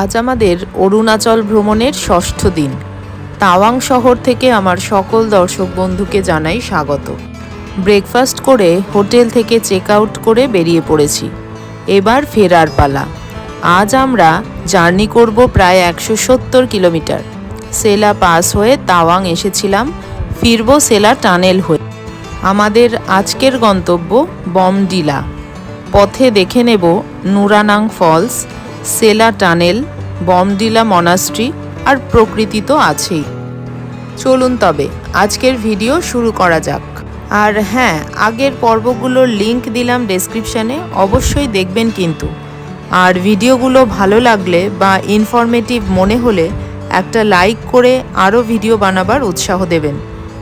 আজ আমাদের অরুণাচল ভ্রমণের ষষ্ঠ দিন। তাওয়াং শহর থেকে আমার সকল দর্শক বন্ধুকে জানাই স্বাগত। ব্রেকফাস্ট করে হোটেল থেকে চেক আউট করে বেরিয়ে পড়েছি। এবার ফেরার পালা। আজ আমরা জার্নি করব প্রায় একশো সত্তর কিলোমিটার। সেলা পাস হয়ে তাওয়াং এসেছিলাম, ফিরব সেলা টানেল হয়ে। আমাদের আজকের গন্তব্য বমডিলা। পথে দেখে নেব Nuranang falls Sela tunnel, Bomdila monastery আর প্রকৃতি তো আছেই। চলুন তবে, আজকের ভিডিও শুরু করা যাক। আর হ্যাঁ আগের পর্বগুলোর লিংক দিলাম ডেসক্রিপশানে, অবশ্যই দেখবেন কিন্তু। আর ভিডিওগুলো ভালো লাগলে বা ইনফরমেটিভ মনে হলে একটা লাইক করে আরও ভিডিও বানাবার উৎসাহ দেবেন।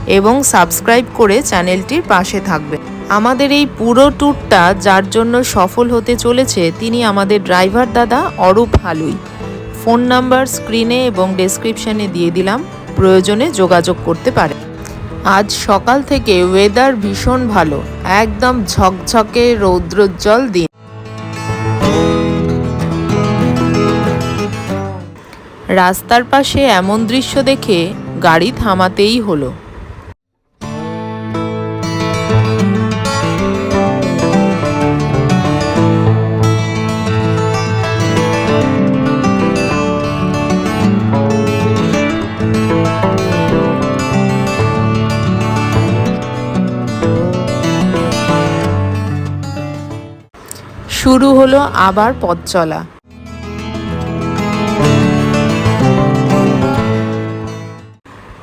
এবং সাবস্ক্রাইব করে চ্যানেলটির পাশে থাকবেন আমাদের এই পুরো ট্যুরটা যার জন্য সফল হতে চলেছে তিনি আমাদের ড্রাইভার দাদা অরূপ হালুই। ফোন নাম্বার, স্ক্রিনে এবং ডেসক্রিপশানে দিয়ে দিলাম, প্রয়োজনে যোগাযোগ করতে পারে। আজ সকাল থেকে ওয়েদার ভীষণ ভালো, একদম ঝকঝকে রৌদ্রোজ্জ্বল দিন। রাস্তার পাশে এমন দৃশ্য দেখে গাড়ি থামাতেই হলো। হলো আবার পথ চলা।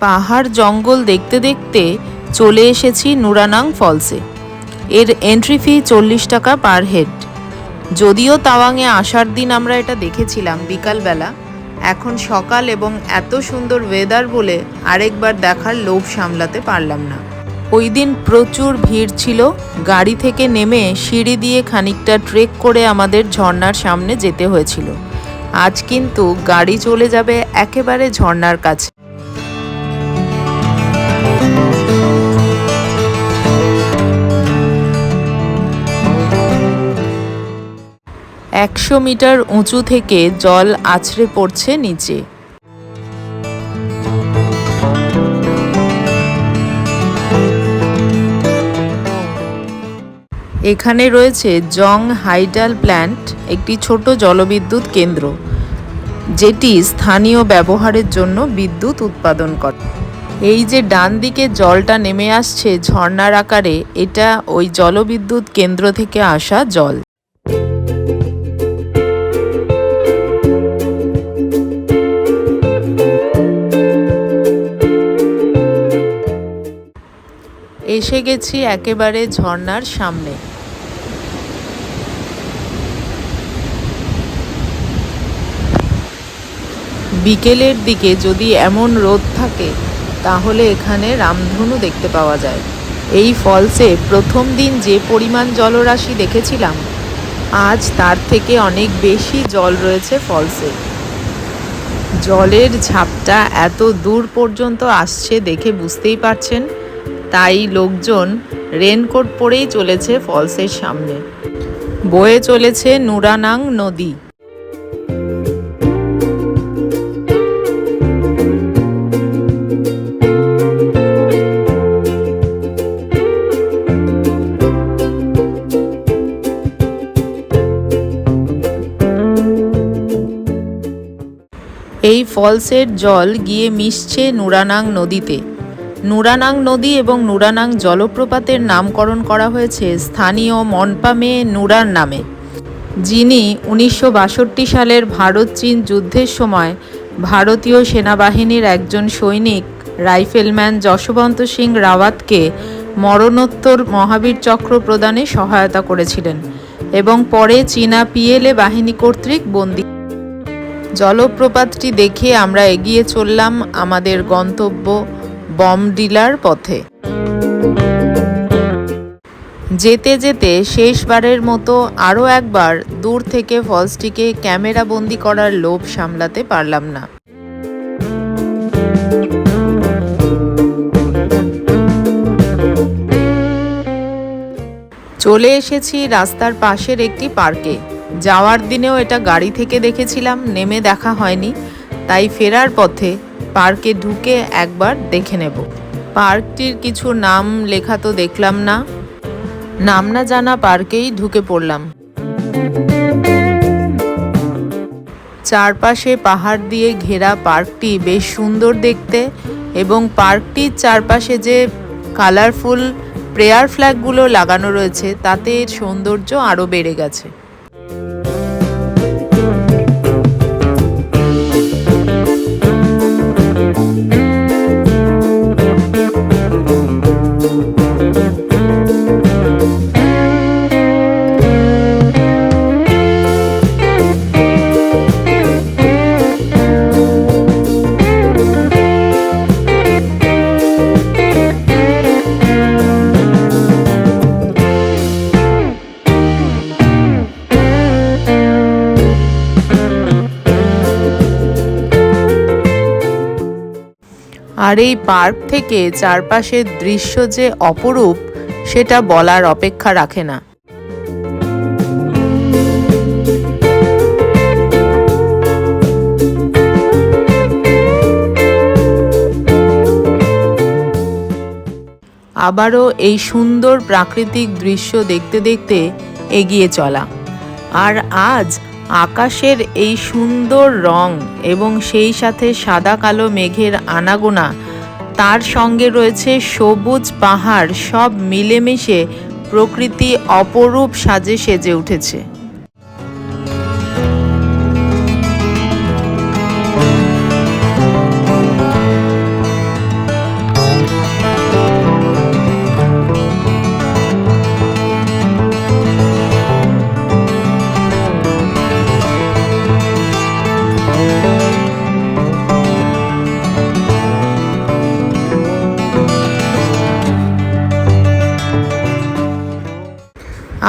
পাহাড় জঙ্গল দেখতে দেখতে চলে এসেছি নুরানাং ফলসে। এর এন্ট্রি ফি চল্লিশ টাকা পার হেড যদিও তাওয়াংয়ে আসার দিন আমরা এটা দেখেছিলাম বিকালবেলা। এখন সকাল এবং এত সুন্দর ওয়েদার বলে আরেকবার দেখার লোভ সামলাতে পারলাম না। ওই দিন প্রচুর ভিড় ছিল, গাড়ি থেকে নেমে সিঁড়ি দিয়ে খানিকটা ট্রেক করে আমাদের ঝর্ণার সামনে যেতে হয়েছিল। আজ কিন্তু গাড়ি চলে যাবে একেবারে ঝর্ণার কাছে। একশো মিটার উঁচু থেকে জল আছড়ে পড়ছে নিচে। এখানে রয়েছে জং হাইডাল প্ল্যান্ট, একটি ছোট জলবিদ্যুৎ কেন্দ্র, যেটি স্থানীয় ব্যবহারের জন্য বিদ্যুৎ উৎপাদন করে। এই যে ডান দিকে জলটা নেমে আসছে ঝর্ণার আকারে, এটা ওই জলবিদ্যুৎ কেন্দ্র থেকে আসা জল। এসে গেছি একেবারে ঝর্ণার সামনে। বিকেলের দিকে যদি এমন রোদ থাকে, তাহলে এখানে রামধনু দেখতে পাওয়া যায়। এই ফলসে প্রথম দিন যে পরিমাণ জলরাশি দেখেছিলাম, আজ তার থেকে অনেক বেশি জল রয়েছে ফলসে। জলের ঝাপটা এত দূর পর্যন্ত আসছে দেখে বুঝতেই পারছেন, তাই লোকজন রেনকোট পরেই চলেছে ফলসের সামনে। বয়ে চলেছে নুরানাং নদী। এই ফলসের জল গিয়ে মিশছে নুরানাং নদীতে। নুরানাং নদী এবং নুরানাং জলপ্রপাতের নামকরণ করা হয়েছে স্থানীয় মনপামে নুরার নামে, যিনি উনিশশো বাষট্টি সালের ভারত চীন যুদ্ধের সময় ভারতীয় সেনাবাহিনীর একজন সৈনিক রাইফেলম্যান যশবন্ত সিং রাওয়াতকে মরণোত্তর মহাবীর চক্র প্রদানে সহায়তা করেছিলেন এবং পরে চীনা পিএলএ বাহিনী কর্তৃক বন্দী জলপ্রপাতটি দেখে আমরা এগিয়ে চললাম আমাদের গন্তব্য বমডিলার পথে। যেতে যেতে শেষবারের মতো আরও একবার দূর থেকে ফলসটিকে ক্যামেরা বন্দি করার লোভ সামলাতে পারলাম না। চলে এসেছি রাস্তার পাশের একটি পার্কে। যাওয়ার দিনেও এটা গাড়ি থেকে দেখেছিলাম, নেমে দেখা হয়নি। তাই ফেরার পথে পার্কে ঢুকে একবার দেখে নেব। পার্কটির কিছু নাম লেখা তো দেখলাম না। নাম না জানা পার্কেই ঢুকে পড়লাম। চারপাশে পাহাড় দিয়ে ঘেরা পার্কটি বেশ সুন্দর দেখতে এবং পার্কটির চারপাশে যে কালারফুল প্রেয়ার ফ্ল্যাগগুলো লাগানো রয়েছে, তাতে সৌন্দর্য আরও বেড়ে গেছে। আর এই পার্ক থেকে চারপাশের দৃশ্য যে অপরূপ, সেটা বলার অপেক্ষা রাখে না। আবারও এই সুন্দর প্রাকৃতিক দৃশ্য দেখতে দেখতে এগিয়ে চলা। আর আজ আকাশের এই সুন্দর রং এবং সেই সাথে সাদা কালো মেঘের আনাগোনা, তার সঙ্গে রয়েছে সবুজ পাহাড়, সব মিলেমিশে প্রকৃতি অপরূপ সাজে সেজে উঠেছে।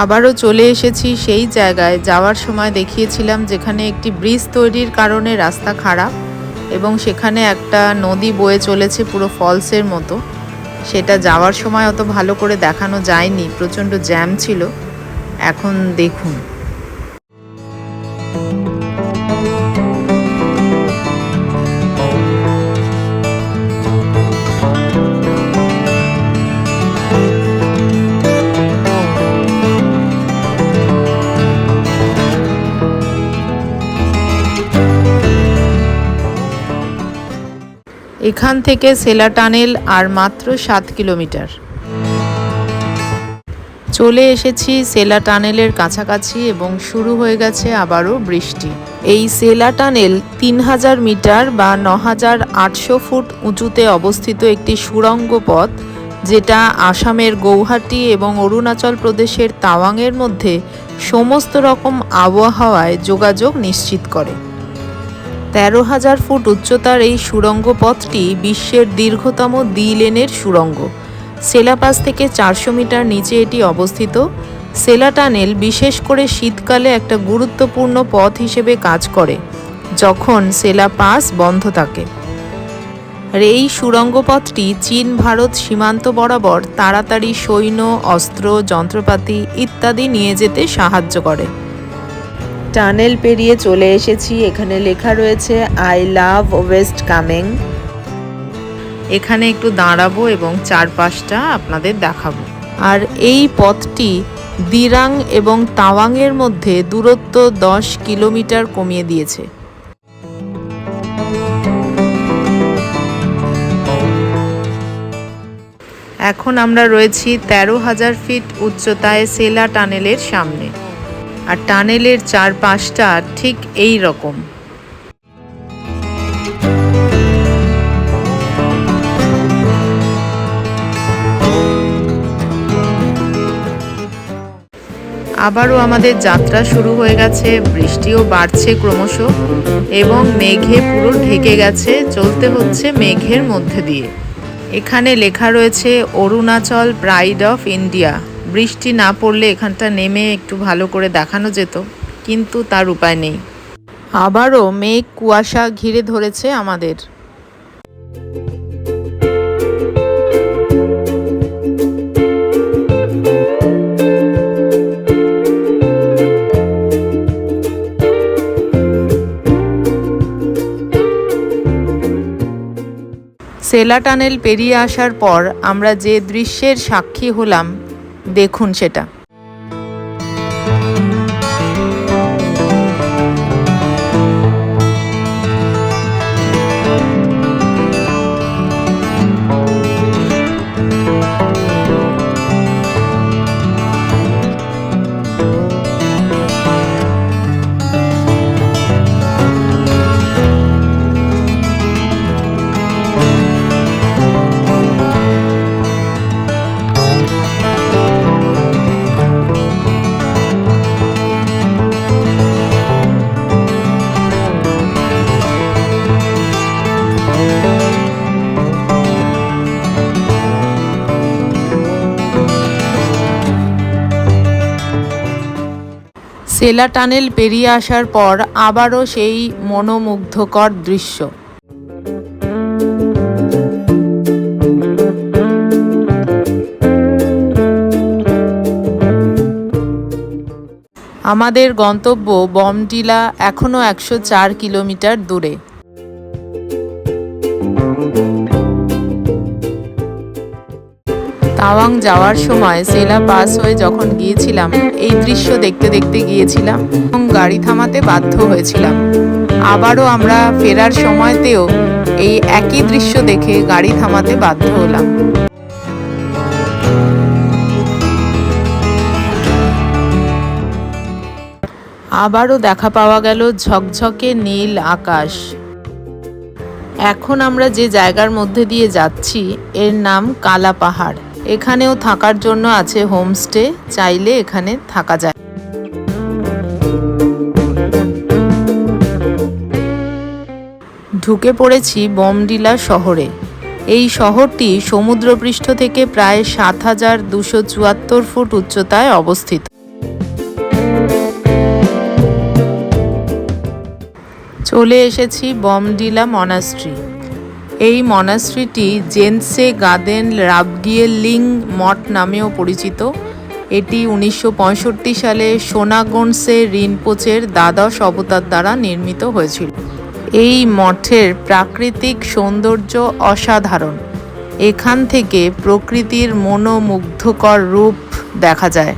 আবারও চলে এসেছি সেই জায়গায়। যাওয়ার সময় দেখিয়েছিলাম যেখানে একটি ব্রিজ তৈরির কারণে রাস্তা খারাপ এবং সেখানে একটা নদী বয়ে চলেছে পুরো ফলসের মতো। সেটা যাওয়ার সময় অত ভালো করে দেখানো যায়নি, প্রচণ্ড জ্যাম ছিল। এখন দেখুন। এখান থেকে সেলা টানেল আর মাত্র সাত কিলোমিটার। চলে এসেছি সেলা টানেলের কাছাকাছি এবং শুরু হয়ে গেছে আবারও বৃষ্টি। এই সেলা টানেল তিন হাজার মিটার বা ন হাজার আটশো ফুট উঁচুতে অবস্থিত একটি সুড়ঙ্গ পথ, যেটা আসামের গৌহাটি এবং অরুণাচল প্রদেশের তাওয়াংয়ের মধ্যে সমস্ত রকম আবহাওয়ায় যোগাযোগ নিশ্চিত করে। তেরো হাজার ফুট উচ্চতার এই সুড়ঙ্গ পথটি বিশ্বের দীর্ঘতম দ্বি লেনের সুড়ঙ্গ সেলাপাস থেকে চারশো মিটার নিচে এটি অবস্থিত। সেলা টানেল বিশেষ করে শীতকালে একটা গুরুত্বপূর্ণ পথ হিসেবে কাজ করে, যখন সেলা পাস বন্ধ থাকে। এই সুড়ঙ্গ পথটি চীন, ভারত সীমান্ত বরাবর তাড়াতাড়ি সৈন্য, অস্ত্র, যন্ত্রপাতি ইত্যাদি নিয়ে যেতে সাহায্য করে। টানেল পেরিয়ে চলে এসেছি। এখানে লেখা রয়েছে আই লাভ ওয়েস্ট কামেং এখানে একটু দাঁড়াবো এবং চারপাশটা আপনাদের দেখাবো। আর এই পথটি দিরাং এবং তাওয়াংয়ের মধ্যে দূরত্ব দশ কিলোমিটার কমিয়ে দিয়েছে। এখন আমরা রয়েছি তেরো হাজার ফিট উচ্চতায় সেলা টানেলের সামনে। আর টানেলের চারপাশটা ঠিক এই রকম। আবারও আমাদের যাত্রা শুরু হয়ে গেছে, বৃষ্টিও বাড়ছে ক্রমশ এবং মেঘে পুরো ঢেকে গেছে, চলতে হচ্ছে মেঘের মধ্যে দিয়ে। এখানে লেখা রয়েছে, অরুণাচল প্রাইড অফ ইন্ডিয়া। বৃষ্টি না পড়লে এখানটা নেমে একটু ভালো করে দেখানো যেত, কিন্তু তার উপায় নেই। আবারও মেঘ, কুয়াশা ঘিরে ধরেছে আমাদের। সেলা টানেল পেরিয়ে আসার পর আমরা যে দৃশ্যের সাক্ষী হলাম দেখুন সেটা। সেলা টানেল পেরিয়ে আসার পর আবারও সেই মনোমুগ্ধকর দৃশ্য। আমাদের গন্তব্য বমটিলা এখনও একশো চার কিলোমিটার দূরে। তাওয়াং যাওয়ার সময় সেলা পাস হয়ে যখন গিয়েছিলাম, এই দৃশ্য দেখতে দেখতে গিয়েছিলাম এবং গাড়ি থামাতে বাধ্য হয়েছিলাম। আবারও আমরা ফেরার সময়তেও এই একই দৃশ্য দেখে গাড়ি থামাতে বাধ্য হলাম। আবারও দেখা পাওয়া গেল ঝকঝকে নীল আকাশ। এখন আমরা যে জায়গার মধ্যে দিয়ে যাচ্ছি, এর নাম কালা পাহাড়। এখানেও থাকার জন্য আছে হোমস্টে, চাইলে এখানে থাকা যায়। ঢুকে পড়েছি বমডিলা শহরে। এই শহরটি সমুদ্রপৃষ্ঠ থেকে প্রায় সাত হাজার দুশো চুয়াত্তর ফুট উচ্চতায় অবস্থিত। চলে এসেছি বমডিলা মনাস্ট্রি। এই মনাস্ট্রিটি জেনসে গাদেন রাবগিয়েল মঠ নামেও পরিচিত। এটি উনিশশো পঁয়ষট্টি সালে সোনাগনসে রিনপোচের দ্বাদশ অবতার দ্বারা নির্মিত হয়েছিল। এই মঠের প্রাকৃতিক সৌন্দর্য অসাধারণ। এখান থেকে প্রকৃতির মনোমুগ্ধকর রূপ দেখা যায়।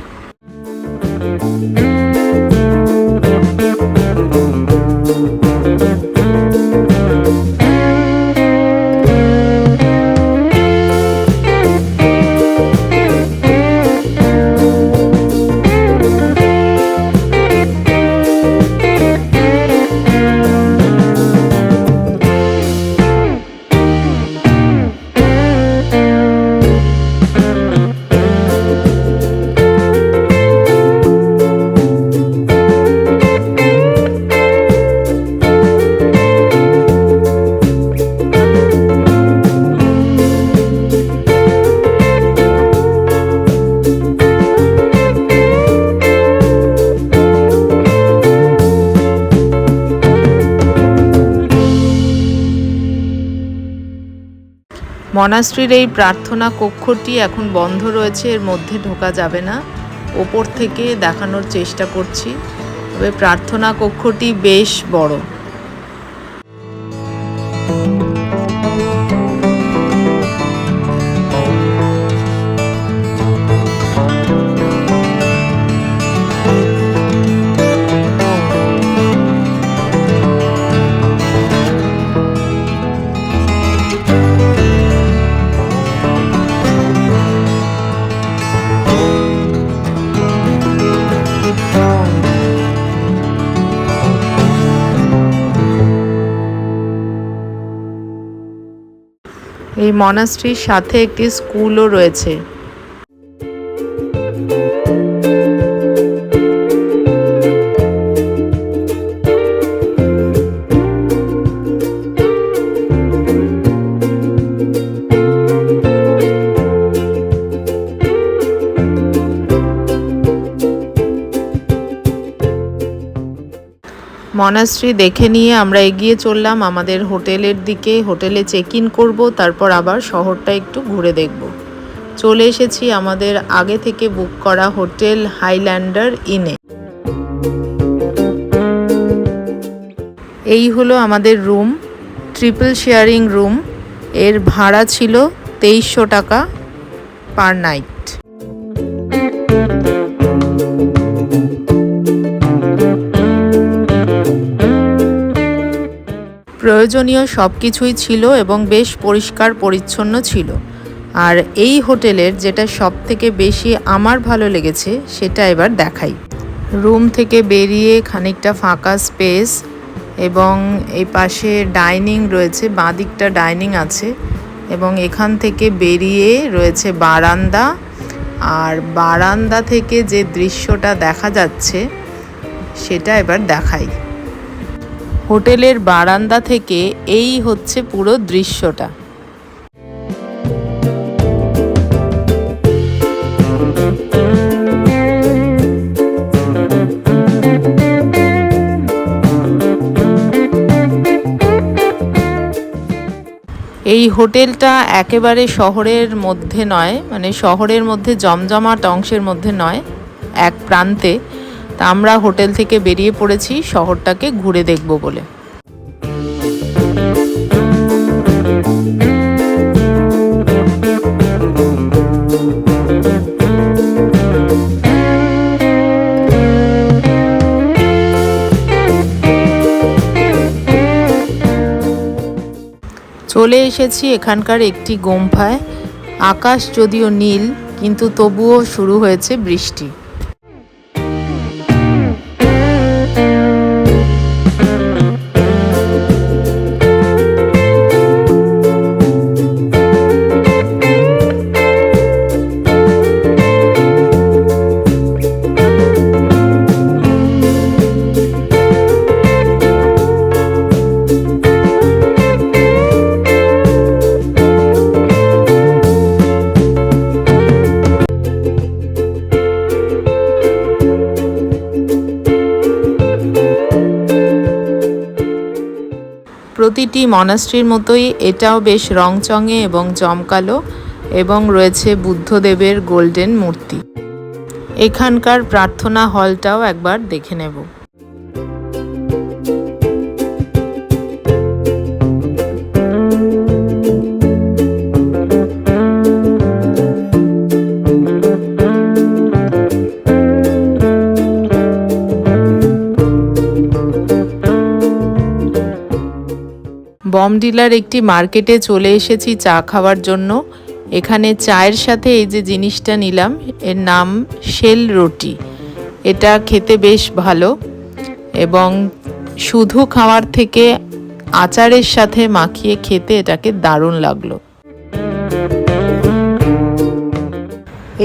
মনাস্ট্রির এই প্রার্থনা কক্ষটি এখন বন্ধ রয়েছে, এর মধ্যে ঢোকা যাবে না। ওপর থেকে দেখানোর চেষ্টা করছি, তবে প্রার্থনা কক্ষটি বেশ বড়। এই মনাস্ট্রির সাথে একটি স্কুলও রয়েছে। মনাস্ট্রি দেখে নিয়ে আমরা এগিয়ে চললাম আমাদের হোটেলের দিকে। হোটেলে চেক ইন করব, তারপর আবার শহরটা একটু ঘুরে দেখব। চলে এসেছি আমাদের আগে থেকে বুক করা হোটেল হাইল্যান্ডার ইনে। এই হলো আমাদের রুম ট্রিপল শেয়ারিং রুম এর ভাড়া ছিল তেইশশো টাকা পার নাইট প্রয়োজনীয় সব কিছুই ছিল এবং বেশ পরিষ্কার পরিচ্ছন্ন ছিল। আর এই হোটেলের যেটা সব থেকে বেশি আমার ভালো লেগেছে, সেটা এবার দেখাই। রুম থেকে বেরিয়ে খানিকটা ফাঁকা স্পেস এবং এই পাশে ডাইনিং রয়েছে, বাঁদিকটা ডাইনিং আছে এবং এখান থেকে বেরিয়ে রয়েছে বারান্দা। আর বারান্দা থেকে যে দৃশ্যটা দেখা যাচ্ছে, সেটা এবার দেখাই। হোটেলের বারান্দা থেকে এই হচ্ছে পুরো দৃশ্যটা। এই হোটেলটা একেবারে শহরের মধ্যে নয় মানে শহরের মধ্যে জমজমাট অংশের মধ্যে নয়, এক প্রান্তে। তা আমরা হোটেল থেকে বেরিয়ে পড়েছি, শহরটাকে ঘুরে দেখব বলে। চলে এসেছি এখানকার একটি গোম্ফায়। আকাশ যদিও নীল, কিন্তু তবুও শুরু হয়েছে বৃষ্টি। মনাস্ট্রির মতোই এটাও বেশ রংচঙে এবং জমকালো এবং রয়েছে বুদ্ধদেবের গোল্ডেন মূর্তি। এখানকার প্রার্থনা হলটাও একবার দেখে নেব। বমডিলার একটি মার্কেটে চলে এসেছি চা খাওয়ার জন্য। এখানে চায়ের সাথে এই যে জিনিসটা নিলাম, এর নাম শেল রুটি। এটা খেতে বেশ ভালো এবং শুধু খাওয়ার থেকে আচারের সাথে মাখিয়ে খেতে এটাকে দারুণ লাগল।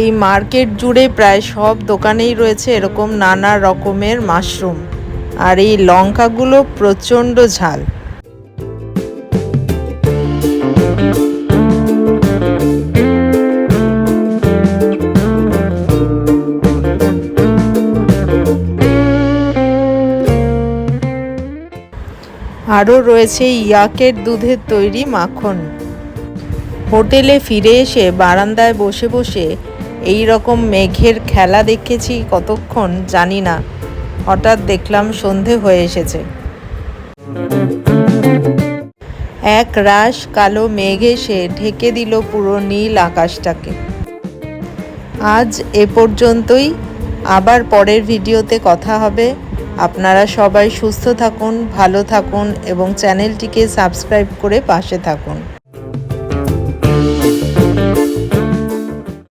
এই মার্কেট জুড়ে প্রায় সব দোকানেই রয়েছে এরকম নানা রকমের মাশরুম। আর এই লঙ্কাগুলো প্রচণ্ড ঝাল। আরও রয়েছে ইয়াকের দুধের তৈরি মাখন। হোটেলে ফিরে এসে বারান্দায় বসে বসে এই রকম মেঘের খেলা দেখেছি কতক্ষণ জানি না। হঠাৎ দেখলাম সন্ধে হয়ে এসেছে। এক রাশ কালো মেঘ এসে ঢেকে দিল পুরো নীল আকাশটাকে। আজ এ পর্যন্তই। আবার পরের ভিডিওতে কথা হবে। আপনারা সবাই সুস্থ থাকুন ভালো থাকুন এবং চ্যানেলটিকে সাবস্ক্রাইব করে পাশে থাকুন।